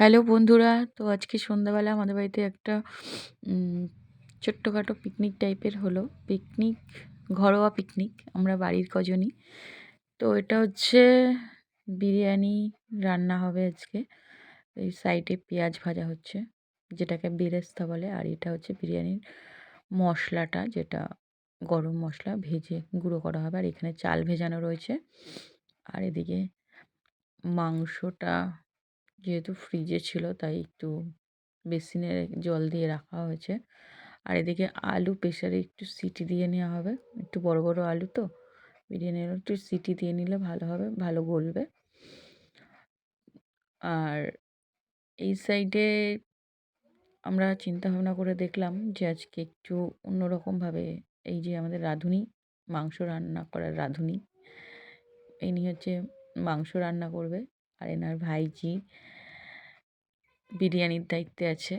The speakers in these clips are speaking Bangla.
হ্যালো বন্ধুরা, তো আজকে সন্ধ্যাবেলা আমাদের বাড়িতে একটা ছোট্টখাটো পিকনিক টাইপের হলো। পিকনিক ঘরোয়া পিকনিক আমরা বাড়ির কজনই। তো এটা হচ্ছে বিরিয়ানি রান্না হবে আজকে। এই সাইডে পেঁয়াজ ভাজা হচ্ছে, যেটাকে বেরেস্তা বলে, আর এটা হচ্ছে বিরিয়ানির মশলাটা, যেটা গরম মশলা ভেজে গুঁড়ো করা হবে। আর এখানে চাল ভেজানো রয়েছে। আর এদিকে মাংসটা যেহেতু ফ্রিজে ছিল, তাই একটু বেসিনে জল দিয়ে রাখা হয়েছে। আর এদিকে আলু প্রেসারে একটু সিটি দিয়ে নেওয়া হবে। একটু বড় বড় আলু তো বিরিয়ানির একটু সিটি দিয়ে নিলে ভালো হবে, ভালো গলবে। আর এই সাইডে আমরা চিন্তা ভাবনা করে দেখলাম যে আজকে একটু অন্যরকমভাবে এই যে আমাদের রাঁধুনি, মাংস রান্না করার রাঁধুনি ইনি হচ্ছে মাংস রান্না করবে। আর এনার ভাইজি বিরিয়ানির দায়িত্বে আছে।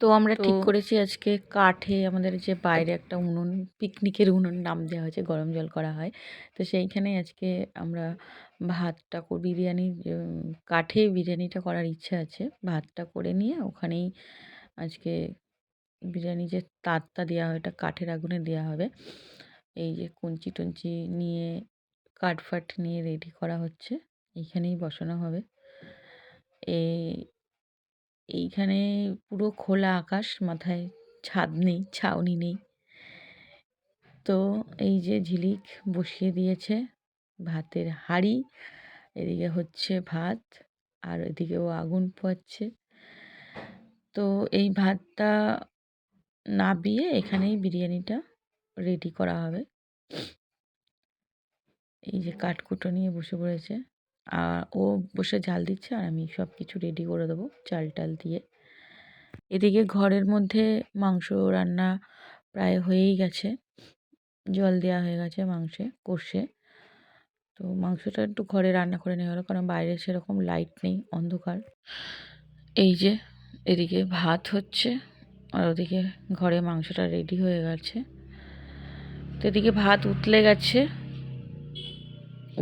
তো আমরা ঠিক করেছি আজকে কাঠে আমাদের যে বাইরে একটা উনুন পিকনিকের উনুন নাম দেওয়া হয়েছে গরম জল করা হয়। তো সেইখানেই আজকে আমরা ভাতটা বিরিয়ানি কাঠে বিরিয়ানিটা করার ইচ্ছা আছে। ভাতটা করে নিয়ে ওখানেই আজকে বিরিয়ানি যে তাতটা দেওয়া হয় এটা কাঠের আগুনে দেওয়া হবে। এই যে কঞ্চি টঞ্চি নিয়ে কাঠ ফাট নিয়ে রেডি করা হচ্ছে। এইখানেই বসানো হবে। এই এইখানে পুরো খোলা আকাশ, মাথায় ছাদ নেই, ছাউনি নেই। তো এই যে ঝিলিক বসিয়ে দিয়েছে, ভাতের হাঁড়ি, এদিকে হচ্ছে ভাত, আর এদিকেও আগুন পোয়াচ্ছে। তো এই ভাতটা নাবিয়ে এখানেই বিরিয়ানিটা রেডি করা হবে। এই যে কাঠকুটো নিয়ে বসে পড়েছে। ও বসে ঝাল দিচ্ছে আর আমি সব কিছু রেডি করে দেবো চাল টাল দিয়ে। এদিকে ঘরের মধ্যে মাংস রান্না প্রায় হয়েই গেছে। জল দেওয়া হয়ে গেছে মাংসে, কষে। তো মাংসটা একটু ঘরে রান্না করে নেওয়া হলো কারণ বাইরে সেরকম লাইট নেই, অন্ধকার। এই যে এদিকে ভাত হচ্ছে আর ওদিকে ঘরে মাংসটা রেডি হয়ে গেছে। তো এদিকে ভাত উতলে গেছে।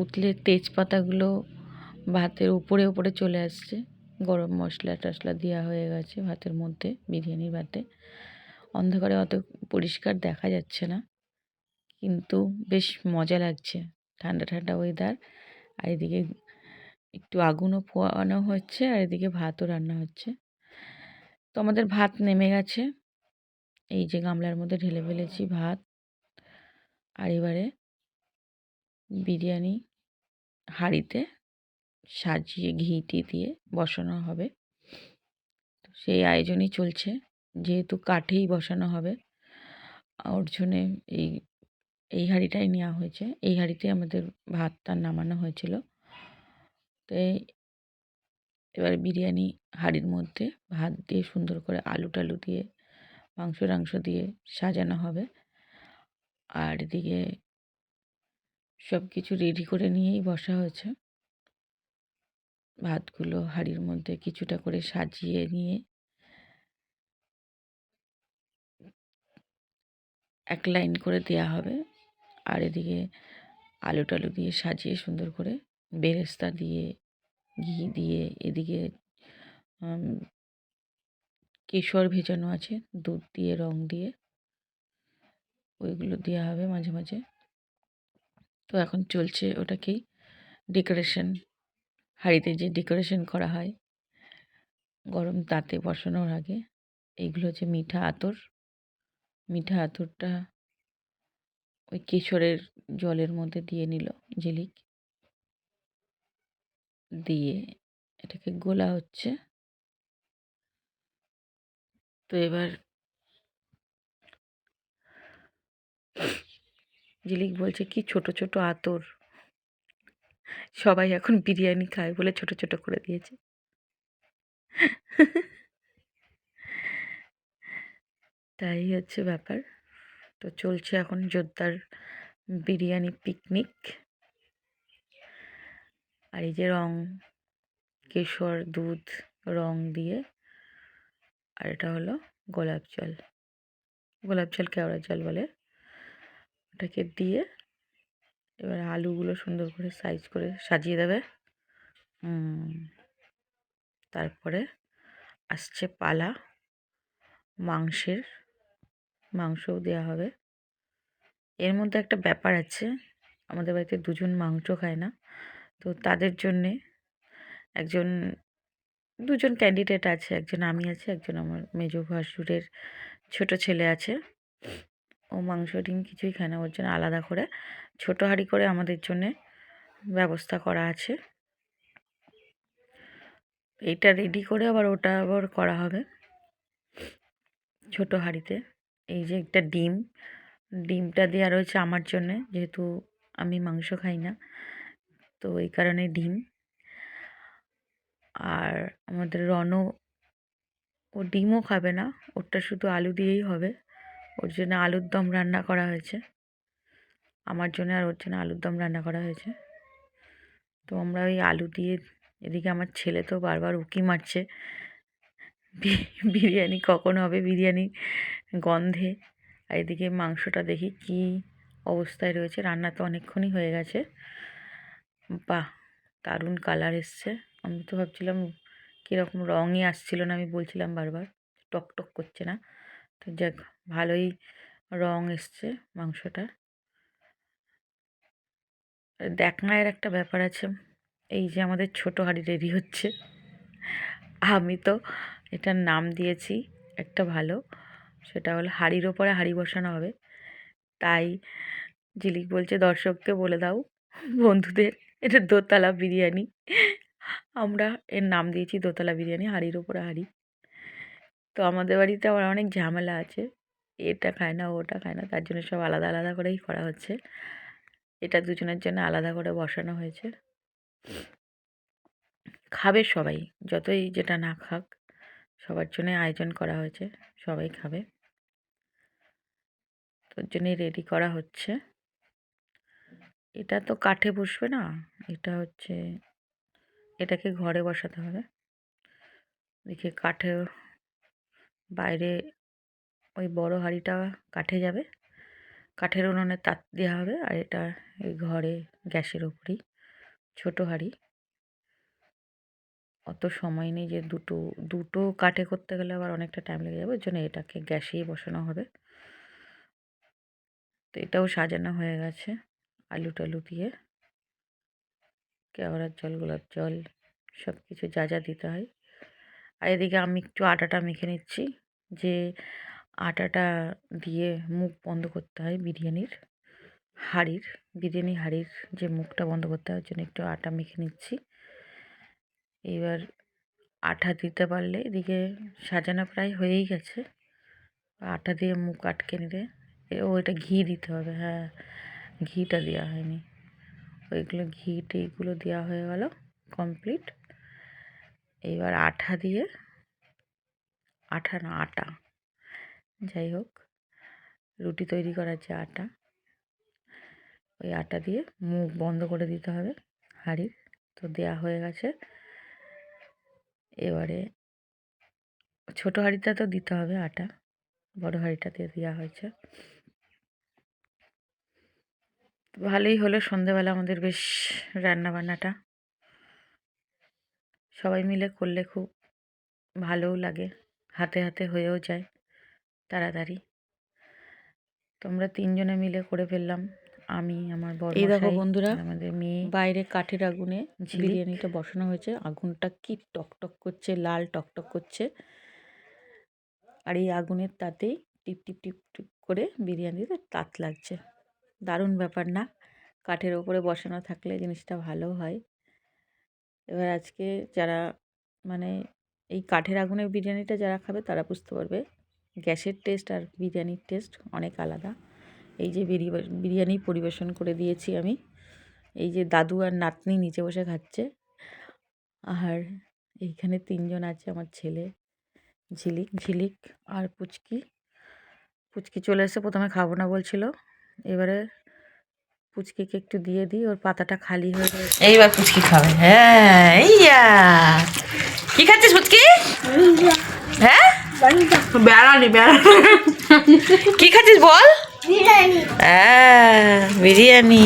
উতলে তেজপাতাগুলো ভাতের উপরে উপরে চলে আসছে। গরম মশলা টশলা দেওয়া হয়ে গেছে ভাতের মধ্যে বিরিয়ানির ভাতে। অন্ধকারে অত পরিষ্কার দেখা যাচ্ছে না, কিন্তু বেশ মজা লাগছে ঠান্ডা ঠান্ডা ওয়েদার আর এদিকে একটু আগুনও পোয়ানো হচ্ছে আর এদিকে ভাতও রান্না হচ্ছে। তো আমাদের ভাত নেমে গেছে। এই যে গামলার মধ্যে ঢেলে ফেলেছি ভাত। আর এবারে বিরিয়ানি হাঁড়িতে সাজিয়ে ঘি টি দিয়ে বসানো হবে। তো সেই আয়োজনই চলছে। যেহেতু কাঠেই বসানো হবে, ওর এই এই হাঁড়িটাই নেওয়া হয়েছে। এই হাঁড়িতে আমাদের ভাতটা নামানো হয়েছিল। তো এবার বিরিয়ানি হাঁড়ির মধ্যে ভাত দিয়ে সুন্দর করে আলু টালু দিয়ে মাংস টাংস দিয়ে সাজানো হবে। আর এদিকে সব কিছু রেডি করে নিয়েই বসা হয়েছে। ভাতগুলো হাঁড়ির মধ্যে কিছুটা করে সাজিয়ে নিয়ে এক লাইন করে দেয়া হবে। আর এদিকে আলু টালু দিয়ে সাজিয়ে সুন্দর করে বেরেস্তা দিয়ে, ঘি দিয়ে, এদিকে কেশর ভেজানো আছে, দুধ দিয়ে, রং দিয়ে। ওইগুলো দেওয়া হবে মাঝে মাঝে। তো এখন চলছে ওটাকেই ডেকোরেশন হাঁড়িতে যে ডেকোরেশন করা হয়, গরম তাতে বসানোর আগে, এইগুলো হচ্ছে মিঠা আতর। মিঠা আতরটা ওই কেশরের জলের মধ্যে দিয়ে নিল ঝিলিক দিয়ে এটাকে গোলা হচ্ছে। তো এবার ঝিলিক বলছে, কি ছোট ছোট আতর। সবাই এখন বিরিয়ানি খায় বলে ছোট ছোট করে দিয়েছে। তাই হচ্ছে ব্যাপার। তো চলছে এখন জোরদার বিরিয়ানি পিকনিক। আর এই যে রং, কেশর, দুধ, রং দিয়ে, আর এটা হলো গোলাপ জল। গোলাপ জল কেওড়া জল বলে। ওটাকে দিয়ে এবার আলুগুলো সুন্দর করে সাইজ করে সাজিয়ে দেবে। তারপরে আসছে পালা, মাংসের, মাংসও দেওয়া হবে। এর মধ্যে একটা ব্যাপার আছে, আমাদের বাড়িতে দুজন মাংস খায় না, তো তাদের জন্যে একজন, দুজন ক্যান্ডিডেট আছে, একজন আমি আছে, একজন আমার মেজো ভাসুরের ছোট ছেলে আছে। ও মাংস, ডিম কিছুই খায় না, ওর জন্য আলাদা করে। ছোটো হাঁড়ি করে আমাদের জন্যে ব্যবস্থা করা আছে। এইটা রেডি করে আবার ওটা আবার করা হবে। ছোটো হাঁড়িতে। এই যে একটা ডিম। ডিমটা দেওয়া রয়েছে আমার জন্যে, যেহেতু আমি মাংস খাই না, তো এই কারণে ডিম। আর আমাদের রণ ও ডিমও খাবে না, ওরটা শুধু আলু দিয়েই হবে। ওর জন্য আলুর দম রান্না করা হয়েছে। আমার জন্য আর ওর জন্য আলুর দম রান্না করা হয়েছে। তো আমরা ওই আলু দিয়ে এদিকে আমার ছেলে তো বারবার উকি মারছে। বিরিয়ানি কখন হবে বিরিয়ানি গন্ধে। আর এদিকে মাংসটা দেখি কি অবস্থায় রয়েছে। রান্না তো অনেকক্ষণই হয়ে গেছে। বাহ, দারুণ কালার এসছে। আমি তো ভাবছিলাম কীরকম রঙই আসছিল না, আমি বলছিলাম বারবার। টক টক করছে না। তো যাক ভালোই রং এসছে মাংসটা। দেখনায়ের একটা ব্যাপার আছে, এই যে আমাদের ছোটো হাঁড়ি রেডি হচ্ছে। আমি তো এটার নাম দিয়েছি, একটা ভালো, সেটা হলো হাঁড়ির ওপরে হাঁড়ি বসানো হবে। তাই জিলিক বলছে, দর্শককে বলে দাও, বন্ধুদের, এটা দোতলা বিরিয়ানি। আমরা এর নাম দিয়েছি দোতলা বিরিয়ানি, হাঁড়ির ওপরে হাঁড়ি। তো আমাদের বাড়িতে আবার অনেক ঝামেলা আছে। এটা খায় না, ওটা খায় না, তার জন্য সব আলাদা আলাদা করেই করা হচ্ছে। এটা দুজনের জন্য আলাদা করে বসানো হয়েছে। খাবে সবাই, যতই যেটা না খাক, সবার জন্য আয়োজন করা হয়েছে, সবাই খাবে। তোর জন্যই রেডি করা হচ্ছে। এটা তো কাঠে বসবে না, এটা হচ্ছে, এটাকে ঘরে বসাতে হবে। দেখে কাঠে বাইরে ওই বড় হাঁড়িটা কাঠে যাবে। কাঠের উনুনে তাত দেওয়া হবে আর এটা এই ঘরে গ্যাসের ওপরেই। ছোটো হাঁড়ি। অত সময় নেই যে দুটো দুটো কাঠে করতে গেলে আবার অনেকটা টাইম লেগে যাবে। ওই জন্য এটাকে গ্যাসেই বসানো হবে। তো এটাও সাজানো হয়ে গেছে আলু টালু দিয়ে। কেওড়ার জল, গোলাপ জল সব কিছু যা যা দিতে হয়। আর এদিকে আমি একটু আটাটা মেখে নিচ্ছি। যে আটাটা দিয়ে মুখ বন্ধ করতে হয় বিরিয়ানির হাঁড়ির, বিরিয়ানি হাঁড়ির যে মুখটা বন্ধ করতে হয় জন্য একটু আটা মেখে নিচ্ছি। এবার আঠা দিতে পারলে এদিকে সাজানো প্রায় হয়েই গেছে। আটা দিয়ে মুখ আটকে নিলে ও এটা ঘি দিতে হবে হ্যাঁ ঘিটা দেওয়া হয়নি। ওইগুলো ঘি টিগুলো দেওয়া হয়ে গেল কমপ্লিট। এইবার আঠা দিয়ে, আঠা না, আটা। যাই হোক, রুটি তৈরি করার যে আটা, ওই আটা দিয়ে মুখ বন্ধ করে দিতে হবে হাঁড়ির। তো দেয়া হয়ে গেছে। এবারে ছোটো হাঁড়িটা তো দিতে হবে আটা, বড় হাঁড়িটাতে দেওয়া হয়েছে। ভালোই হলো সন্ধেবেলা আমাদের বেশ রান্না বান্নাটা সবাই মিলে করলে খুব ভালোও লাগে, হাতে হাতে হয়েও যায়। তাড়াতাড়ি। তোমরা তিনজনে মিলে করে ফেললাম। আমি আমার বড় এই দেখো বন্ধুরা, আমাদের মেয়ে বাইরে কাঠের আগুনে। বিরিয়ানিটা বসানো হয়েছে। আগুনটা কি টকটক করছে লাল টকটক করছে। আর এই আগুনের তাতেই টিপ টিপ টিপ টিপ করে বিরিয়ানিতে তাত লাগছে। দারুণ ব্যাপার না? কাঠের ওপরে বসানো থাকলে জিনিসটা ভালো হয়। এবার আজকে যারা মানে এই কাঠের আগুনের বিরিয়ানিটা যারা খাবে তারা বুঝতে পারবে গ্যাসের টেস্ট আর বিরিয়ানির টেস্ট অনেক আলাদা। এই যে বিরি- বিরিয়ানি পরিবেশন করে দিয়েছি আমি। এই যে দাদু আর নাতনি নিচে বসে খাচ্ছে। আর এইখানে তিনজন আছে আমার ছেলে ঝিলিক ঝিলিক আর পুচকি। পুচকি চলে এসে প্রথমে খাব না বলছিল। এবারে পুচকিকে একটু দিয়ে দিই ওর পাতাটা খালি হয়ে রয়েছে এইবার পুচকি খাবে। হ্যাঁ ইয়া কি খাচ্ছিস পুচকি? হ্যাঁ? বেড়ানি বেড়ানি। কি খাচ্ছিস বল? হ্যাঁ বিরিয়ানি।